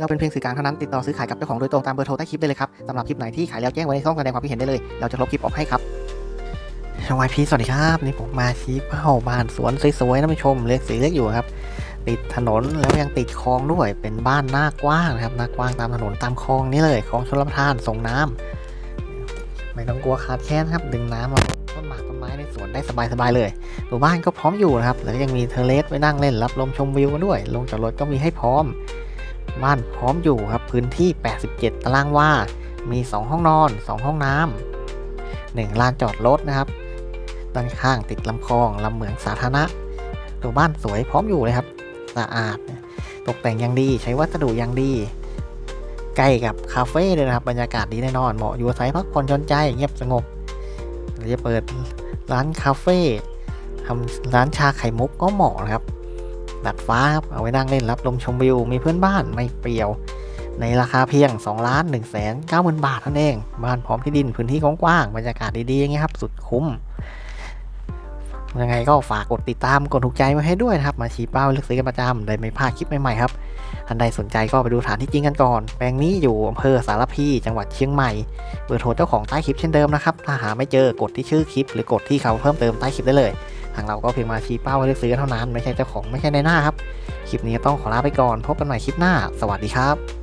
เราเป็นเพียงสื่อกลางเท่านั้นติดต่อซื้อขายกับเจ้าของโดยตรงตามเบอร์โทรใต้คลิปได้เลยครับสำหรับคลิปไหนที่ขายแล้วแจ้งไว้ในช่องแสดงความคิดเห็นได้เลย เราจะลบคลิปออกให้ครับวายพีสวัสดีครับ นี่ผมมาชี้เป้าบ้านสวนสวยๆนะผู้ชมเล็กสีเล็กอยู่ครับ ติดถนนแล้วยังติดคลองด้วยเป็นบ้านหน้ากว้างนะครับหน้ากว้างตามถนนตามคลองนี่เลยคลองชลประทานส่งน้ำไม่ต้องกลัวขาดแคลนครับ ดึงน้ำมาต้นหมากต้นไม้ในสวนได้สบายๆเลยตัวบ้านก็พร้อมอยู่นะครับแล้วยังมีเทเลสไว้นั่งเล่นรับลมชมวิวกันด้วย ลงจากรถก็มีให้พร้อม บ้านพร้อมอยู่ครับพื้นที่ 87 ตารางวา มี 2 ห้องนอน 2 ห้องน้ำหนึ่งลานจอดรถนะครับ ด้านข้างติดลำคลองลำเหมืองสาธารณะ ตัวบ้านสวยพร้อมอยู่เลยครับ สะอาด ตกแต่งอย่างดี ใช้วัสดุอย่างดี ใกล้กับคาเฟ่เลยนะครับ บรรยากาศดีแน่นอน เหมาะอยู่อาศัยพักผ่อนหย่อนใจ เงียบสงบจะเปิดร้านคาเฟ่ทำร้านชาไข่มุกก็เหมาะนะครับ ดัดฟ้าครับเอาไว้นั่งเล่นรับลมชมวิวมีเพื่อนบ้านไม่เปรี่ยว ในราคาเพียง2ล้าน1แสน9หมื่นบาทเท่านั้นเอง บ้านพร้อมที่ดินพื้นที่กว้างๆบรรยากาศดีๆอย่างเงี้ยครับ สุดคุ้มยังไงก็ฝากกดติดตามกดถูกใจมาให้ด้วยนะครับ มาชี้เป้าเลือกซื้อกันประจำได้ไม่พลาดคลิปใหม่ๆครับท่านใดสนใจก็ไปดูฐานที่จริงกันก่อน แปลงนี้อยู่อำเภอสารพีจังหวัดเชียงใหม่เบอร์โทรเจ้าของใต้คลิปเช่นเดิมนะครับถ้าหาไม่เจอกดที่ชื่อคลิป หรือกดที่เขาเพิ่มเติมใต้คลิปได้เลย ทางเราก็เพียงมาชี้เป้าให้เลือกซื้อเท่านั้น ไม่ใช่เจ้าของไม่ใช่ในหน้าครับ คลิปนี้ต้องขอลาไปก่อน พบกันใหม่คลิปหน้า สวัสดีครับ